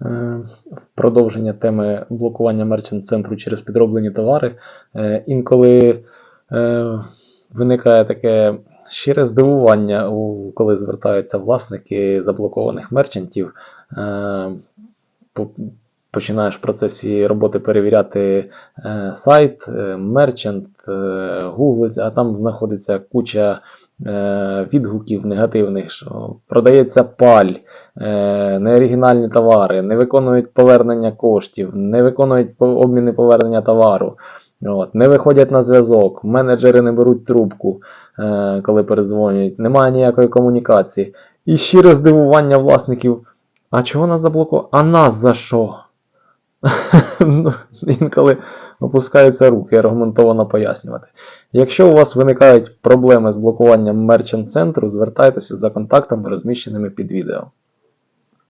Е, Продовження теми блокування мерчант центру через підроблені товари. Е, Інколи е, виникає таке щире здивування, коли звертаються власники заблокованих мерчантів. Починаєш в процесі роботи перевіряти сайт, мерчант, гуглить, а там знаходиться куча відгуків негативних, що продається паль, неоригінальні товари, не виконують повернення коштів, не виконують обміни повернення товару, от, не виходять на зв'язок, менеджери не беруть трубку, е, коли передзвонюють, немає ніякої комунікації. І щире здивування власників. А чого нас заблокували? А нас за що? Ну, Інколи опускаються руки аргументовано пояснювати. Якщо у вас виникають проблеми з блокуванням мерчант центру, звертайтеся за контактами, розміщеними під відео.